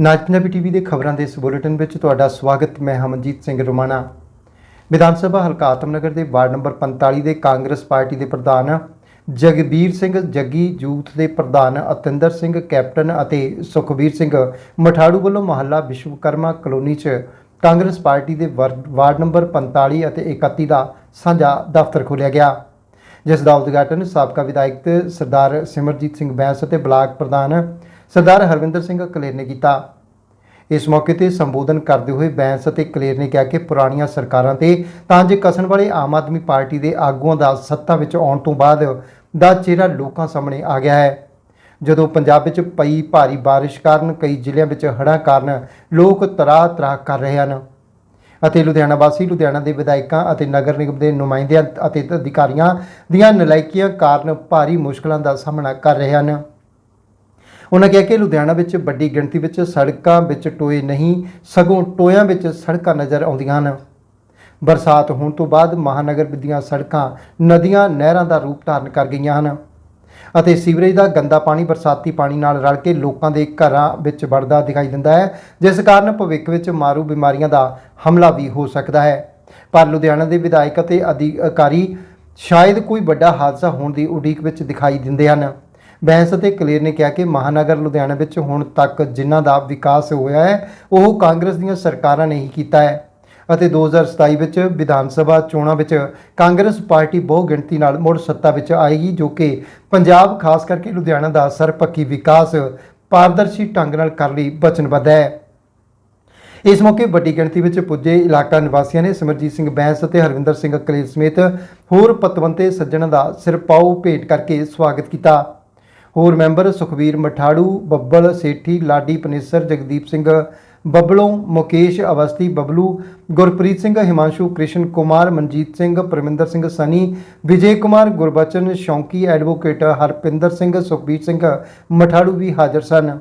ਨਾਜ Punjabi TV ਦੇ ਖਬਰਾਂ ਦੇ ਇਸ ਬੁਲੇਟਿਨ ਵਿੱਚ ਤੁਹਾਡਾ ਸਵਾਗਤ, ਮੈਂ ਹਮਨਜੀਤ ਸਿੰਘ ਰੋਮਾਣਾ। ਵਿਧਾਨ ਸਭਾ ਹਲਕਾ ਆਤਮਨਗਰ ਦੇ ਵਾਰਡ ਨੰਬਰ 45 ਦੇ ਕਾਂਗਰਸ ਪਾਰਟੀ ਦੇ ਪ੍ਰਧਾਨ ਜਗਬੀਰ ਸਿੰਘ ਜੱਗੀ ਯੂਥ ਦੇ ਪ੍ਰਧਾਨ ਅਤਿੰਦਰ ਸਿੰਘ, ਕੈਪਟਨ ਅਤੇ ਸੁਖਬੀਰ ਸਿੰਘ ਮਠਾੜੂ ਵੱਲੋਂ ਮਹੱਲਾ ਵਿਸ਼ਵਕਰਮਾ ਕਲੋਨੀ 'ਚ ਕਾਂਗਰਸ ਪਾਰਟੀ ਦੇ ਵਰ- ਵਾਰਡ ਨੰਬਰ 45 ਅਤੇ 31 ਦਾ ਸਾਂਝਾ ਦਫ਼ਤਰ ਖੋਲ੍ਹਿਆ ਗਿਆ। ਜਿਸ ਦਾ ਉਦਘਾਟਨ ਸਾਬਕਾ ਵਿਧਾਇਕ ਸਰਦਾਰ ਸਿਮਰਜੀਤ ਸਿੰਘ ਬੈਂਸ ਅਤੇ ਬਲਾਕ ਪ੍ਰਧਾਨ ਸਰਦਾਰ ਹਰਵਿੰਦਰ ਸਿੰਘ ਕਲੇਰ ਨੇ ਕੀਤਾ। ਇਸ ਮੌਕੇ ਤੇ ਸੰਬੋਧਨ ਕਰਦੇ ਹੋਏ ਬੈਂਸ ਅਤੇ ਕਲੇਰ ਨੇ ਕਿਹਾ ਕਿ ਪੁਰਾਣੀਆਂ ਸਰਕਾਰਾਂ ਤੇ ਤੰਜ ਕਸਣ ਵਾਲੇ ਆਮ ਆਦਮੀ ਪਾਰਟੀ ਦੇ ਆਗੂਆਂ ਦਾ ਸੱਤਾ ਵਿੱਚ ਆਉਣ ਤੋਂ ਬਾਅਦ ਦਾ ਚਿਹਰਾ ਲੋਕਾਂ ਸਾਹਮਣੇ ਆ ਗਿਆ ਹੈ। ਜਦੋਂ ਪੰਜਾਬ ਵਿੱਚ ਪਈ ਭਾਰੀ ਬਾਰਿਸ਼ ਕਾਰਨ ਕਈ ਜ਼ਿਲ੍ਹਿਆਂ ਵਿੱਚ ਹੜ੍ਹਾਂ ਕਾਰਨ ਲੋਕ ਤਰਾਹ ਤਰਾਹ ਕਰ ਰਹੇ ਹਨ ਅਤੇ ਲੁਧਿਆਣਾ ਵਾਸੀ, ਲੁਧਿਆਣਾ ਦੇ ਵਿਧਾਇਕਾਂ ਅਤੇ ਨਗਰ ਨਿਗਮ ਦੇ ਨੁਮਾਇੰਦਿਆਂ ਅਤੇ ਅਧਿਕਾਰੀਆਂ ਦੀਆਂ ਨਲਾਇਕੀਆਂ ਕਾਰਨ ਭਾਰੀ ਮੁਸ਼ਕਲਾਂ ਦਾ ਸਾਹਮਣਾ ਕਰ ਰਹੇ ਹਨ। ਉਹਨਾਂ ਕਿਹਾ ਕਿ ਲੁਧਿਆਣਾ ਵਿੱਚ ਵੱਡੀ ਗਿਣਤੀ ਵਿੱਚ ਸੜਕਾਂ ਵਿੱਚ ਟੋਏ ਨਹੀਂ, ਸਗੋਂ ਟੋਇਆਂ ਵਿੱਚ ਸੜਕਾਂ ਨਜ਼ਰ ਆਉਂਦੀਆਂ ਹਨ। ਬਰਸਾਤ ਹੋਣ ਤੋਂ ਬਾਅਦ ਮਹਾਨਗਰ ਦੀਆਂ ਸੜਕਾਂ, ਨਦੀਆਂ, ਨਹਿਰਾਂ ਦਾ ਰੂਪ ਧਾਰਨ ਕਰ ਗਈਆਂ ਹਨ ਅਤੇ ਸੀਵਰੇਜ ਦਾ ਗੰਦਾ ਪਾਣੀ ਬਰਸਾਤੀ ਪਾਣੀ ਨਾਲ ਰਲ ਕੇ ਲੋਕਾਂ ਦੇ ਘਰਾਂ ਵਿੱਚ ਵੜਦਾ ਦਿਖਾਈ ਦਿੰਦਾ ਹੈ, ਜਿਸ ਕਾਰਨ ਭਵਿੱਖ ਵਿੱਚ ਮਾਰੂ ਬਿਮਾਰੀਆਂ ਦਾ ਹਮਲਾ ਵੀ ਹੋ ਸਕਦਾ ਹੈ। ਪਰ ਲੁਧਿਆਣਾ ਦੇ ਵਿਧਾਇਕ ਅਤੇ ਅਧਿਕਾਰੀ ਸ਼ਾਇਦ ਕੋਈ ਵੱਡਾ ਹਾਦਸਾ ਹੋਣ ਦੀ ਉਡੀਕ ਵਿੱਚ ਦਿਖਾਈ ਦਿੰਦੇ ਹਨ। ਬੈਂਸ ਅਤੇ ਕਲੇਰ ਨੇ ਕਿਹਾ ਕਿ ਮਹਾਨਗਰ ਲੁਧਿਆਣਾ ਵਿੱਚ ਹੁਣ ਤੱਕ ਜਿਨ੍ਹਾਂ ਦਾ ਵਿਕਾਸ ਹੋਇਆ ਹੈ, ਉਹ ਕਾਂਗਰਸ ਦੀਆਂ ਸਰਕਾਰਾਂ ਨੇ ਹੀ ਕੀਤਾ ਹੈ। ਅਤੇ 2027 ਵਿੱਚ ਵਿਧਾਨ ਸਭਾ ਚੋਣਾਂ ਵਿੱਚ ਕਾਂਗਰਸ ਪਾਰਟੀ ਬਹੁ ਗਿਣਤੀ ਨਾਲ ਮੁੜ ਸੱਤਾ ਵਿੱਚ ਆਏਗੀ, ਜੋ ਕਿ ਪੰਜਾਬ, ਖਾਸ ਕਰਕੇ ਲੁਧਿਆਣਾ ਦਾ ਸਰਪੱਖੀ ਵਿਕਾਸ ਪਾਰਦਰਸ਼ੀ ਢੰਗ ਨਾਲ ਕਰਨ ਲਈ ਵਚਨਬੱਧ ਹੈ। ਇਸ ਮੌਕੇ ਵੱਡੀ ਗਿਣਤੀ ਵਿੱਚ ਪੁੱਜੇ ਇਲਾਕਾ ਨਿਵਾਸੀਆਂ ਨੇ ਸਿਮਰਜੀਤ ਸਿੰਘ ਬੈਂਸ ਅਤੇ ਹਰਵਿੰਦਰ ਸਿੰਘ ਕਲੇਰ ਸਮੇਤ ਹੋਰ ਪਤਵੰਤੇ ਸੱਜਣਾਂ ਦਾ ਸਿਰਪਾਉ ਭੇਟ ਕਰਕੇ ਸਵਾਗਤ ਕੀਤਾ। ਹੋਰ ਮੈਂਬਰ ਸੁਖਵੀਰ ਮਠਾੜੂ, ਬੱਬਲ ਸੇਠੀ, ਲਾਡੀ ਪਨੇਸਰ, ਜਗਦੀਪ ਸਿੰਘ ਬੱਬਲੋਂ, ਮੁਕੇਸ਼ ਅਵਸਥੀ ਬਬਲੂ, ਗੁਰਪ੍ਰੀਤ ਸਿੰਘ, ਹਿਮਾਂਸ਼ੂ ਕ੍ਰਿਸ਼ਨ ਕੁਮਾਰ, ਮਨਜੀਤ ਸਿੰਘ, ਪਰਮਿੰਦਰ ਸਿੰਘ ਸਨੀ, ਵਿਜੇ ਕੁਮਾਰ ਗੁਰਬਚਨ, ਸ਼ੌਂਕੀ ਐਡਵੋਕੇਟ ਹਰਪਿੰਦਰ ਸਿੰਘ, ਸੁਖਬੀਰ ਸਿੰਘ ਮਠਾੜੂ ਵੀ ਹਾਜ਼ਰ ਸਨ।